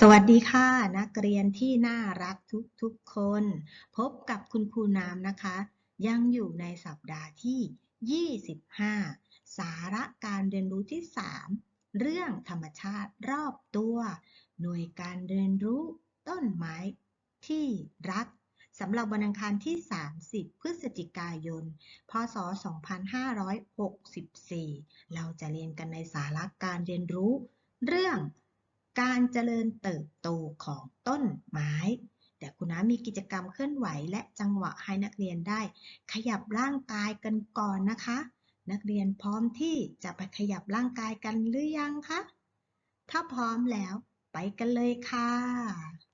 สวัสดีค่ะนักเรียนที่น่ารักทุกทุกๆคน พบกับคุณครูน้ำนะคะ ยังอยู่ในสัปดาห์ที่ 25 สาระการเรียนรู้ที่ 3 เรื่องธรรมชาติรอบตัว หน่วยการเรียนรู้ต้นไม้ที่รักสำหรับวันอังคารที่ 30 พฤศจิกายน พศ 2564 เราจะเรียนกันในสาระการเรียนรู้ เรื่อง การเจริญเติบโตของต้นไม้ แต่คุณน้ามีกิจกรรมเคลื่อนไหวและจังหวะให้นักเรียนได้ ขยับร่างกายกันก่อนนะคะ นักเรียนพร้อมที่จะไปขยับร่างกายกันหรือยังคะ ถ้าพร้อมแล้วไปกันเลยค่ะ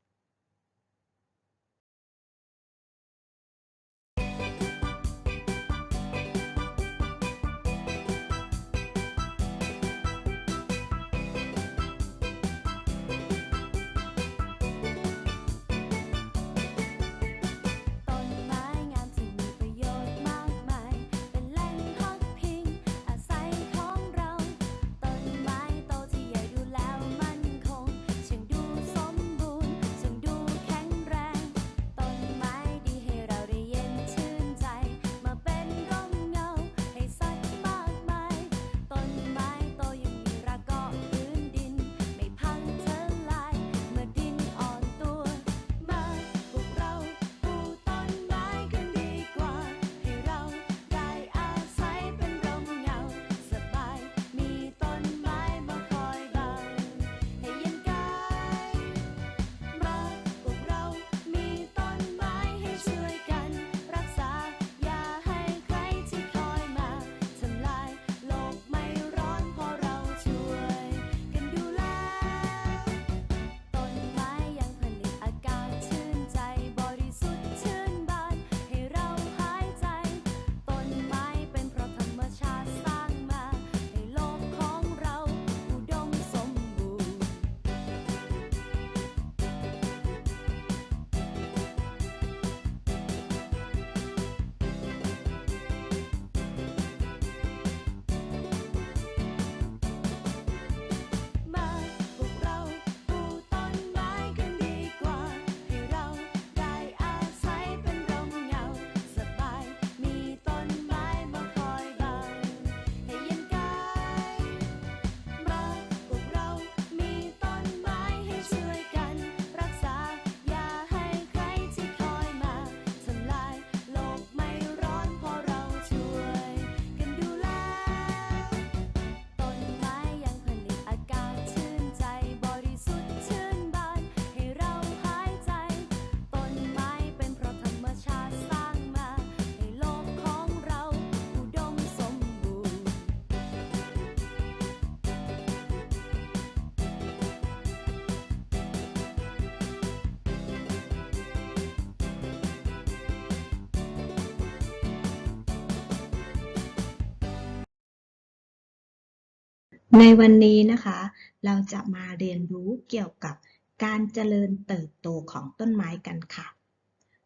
ในวันนี้นะคะ เราจะมาเรียนรู้เกี่ยวกับการเจริญเติบโตของต้นไม้กันค่ะ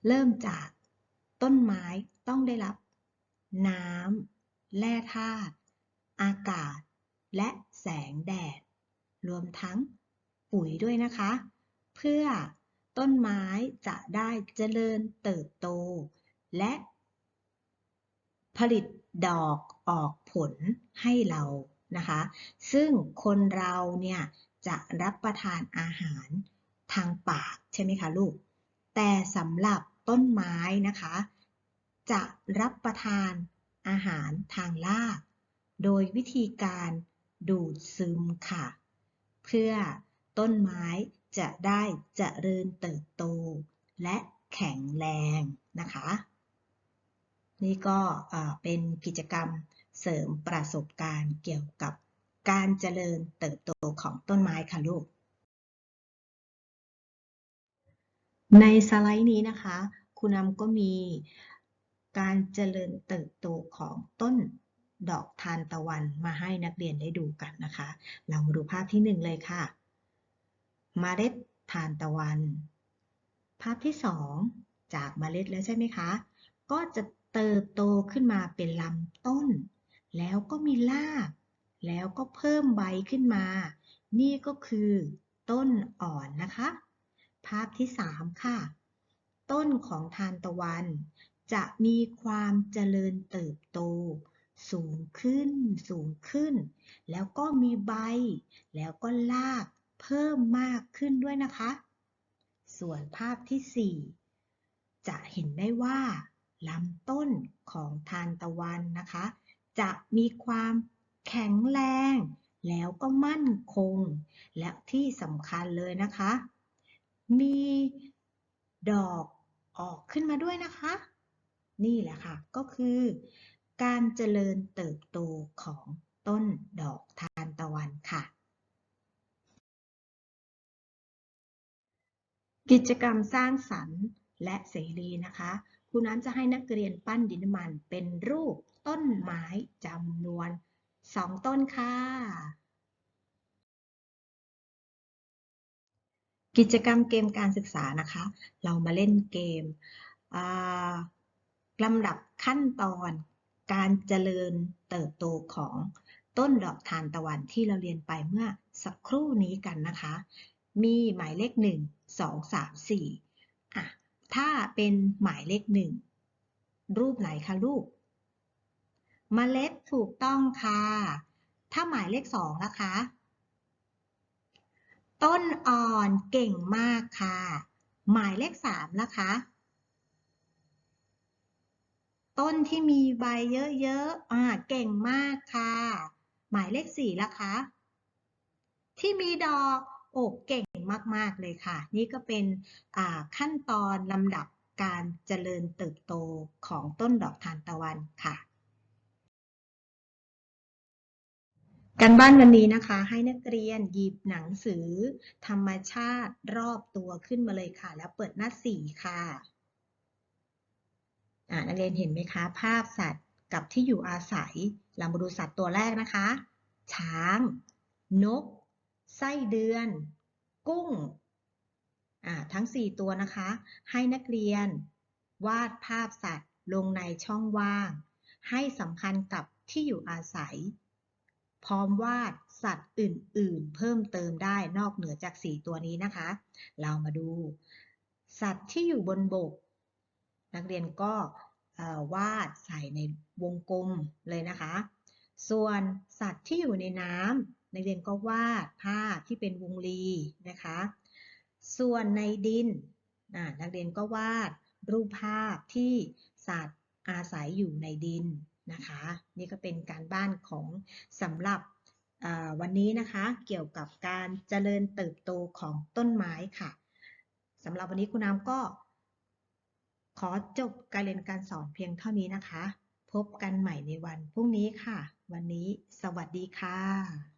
เริ่มจากต้นไม้ต้องได้รับ น้ำแร่ธาตุอากาศ และแสงแดด รวมทั้งปุ๋ยด้วยนะคะ เพื่อต้นไม้จะได้เจริญเติบโต และ ผลิตดอกออกผลให้เรา นะคะ ซึ่งคนเราเนี่ยจะรับประทานอาหารทางปากใช่ไหมคะลูก แต่สำหรับต้นไม้นะคะ จะรับประทานอาหารทางราก โดยวิธีการดูดซึมค่ะ เพื่อต้นไม้จะได้เจริญเติบโต และแข็งแรงนะคะ นี่ก็เอ่อเป็นกิจกรรม เสริมประสบการณ์เกี่ยวกับการเจริญเติบโตของต้นไม้ค่ะลูก ในสไลด์นี้นะคะ คุณนำก็มีการเจริญเติบโตของต้นดอกทานตะวันมาให้นักเรียนได้ดูกันนะคะ เรามาดูภาพที่หนึ่งเลยค่ะเมล็ดทานตะวัน ภาพที่สองจากเมล็ดแล้วใช่ไหมคะ ก็จะเติบโตขึ้นมาเป็นลำต้น แล้วก็มีราก แล้วก็เพิ่มใบขึ้นมา นี่ก็คือต้นอ่อนนะคะ ภาพที่ 3 ค่ะ ต้นของทานตะวัน จะมีความเจริญเติบโต สูงขึ้น สูงขึ้น แล้วก็มีใบ แล้วก็รากเพิ่มมากขึ้นด้วยนะคะ ส่วนภาพที่ 4 จะเห็นได้ว่าลำต้นของทานตะวันนะคะ จะมีความแข็งแรง แล้วก็มั่นคง และที่สำคัญเลยนะคะ มีดอกออกขึ้นมาด้วยนะคะ นี่แหละค่ะ ก็คือ การเจริญเติบโตของต้นดอกทานตะวันค่ะ กิจกรรมสร้างสรรค์และเสรีนะคะครูน้ำจะให้นักเรียนปั้นดินมันเป็นรูป ต้นไม้จำนวน 2 ต้นค่ะ กิจกรรมเกมการศึกษานะคะ เรามาเล่นเกมลำดับขั้นตอนการเจริญเติบโตของต้นดอกทานตะวันที่เราเรียนไปเมื่อสักครู่นี้กันนะคะ มีหมายเลข 1 2 3 4อะถ้าเป็นหมายเลข 1 รูปไหนคะลูก เมล็ดถูกต้องค่ะ ถ้าหมายเลข2ล่ะคะ ต้นอ่อนเก่งมากค่ะ หมายเลข3นะคะ ต้นที่มีใบเยอะๆอ่าเก่งมากค่ะ หมายเลข4ล่ะคะ ที่มีดอกโอ้เก่งมากๆเลยค่ะ นี่ก็เป็นขั้นตอนลำดับการเจริญเติบโตของต้นดอกทานตะวันค่ะ การบ้านวันนี้นะคะ ให้นักเรียนหยิบหนังสือ ธรรมชาติรอบตัวขึ้นมาเลยค่ะ แล้วเปิดหน้าสี่ค่ะนักเรียนเห็นไหมคะ ภาพสัตว์กับที่อยู่อาศัยเรามาดูสัตว์ตัวแรกนะคะ ช้าง นก ไส้เดือน กุ้งทั้ง 4 ตัวนะคะ ให้นักเรียน วาดภาพสัตว์ลงในช่องว่าง ให้สัมพันธ์กับที่อยู่อาศัย พร้อมวาดสัตว์อื่น ๆ เพิ่มเติมได้นอกเหนือจาก 4 ตัวนี้นะคะ เรามาดู สัตว์ที่อยู่บนบก นักเรียนก็วาดใส่ในวงกลมเลยนะคะ ส่วนสัตว์ที่อยู่ในน้ำนักเรียนก็วาดภาพที่เป็นวงรีนะคะ ส่วนในดินนักเรียนก็วาดรูปภาพที่สัตว์อาศัยอยู่ในดิน นะคะ นี่ก็เป็นการบ้านของสำหรับวันนี้นะคะเกี่ยวกับการเจริญเติบโตของต้นไม้ค่ะสำหรับวันนี้คุณน้ำก็ ขอจบการเรียนการสอนเพียงเท่านี้นะคะ พบกันใหม่ในวันพรุ่งนี้ค่ะ วันนี้สวัสดีค่ะ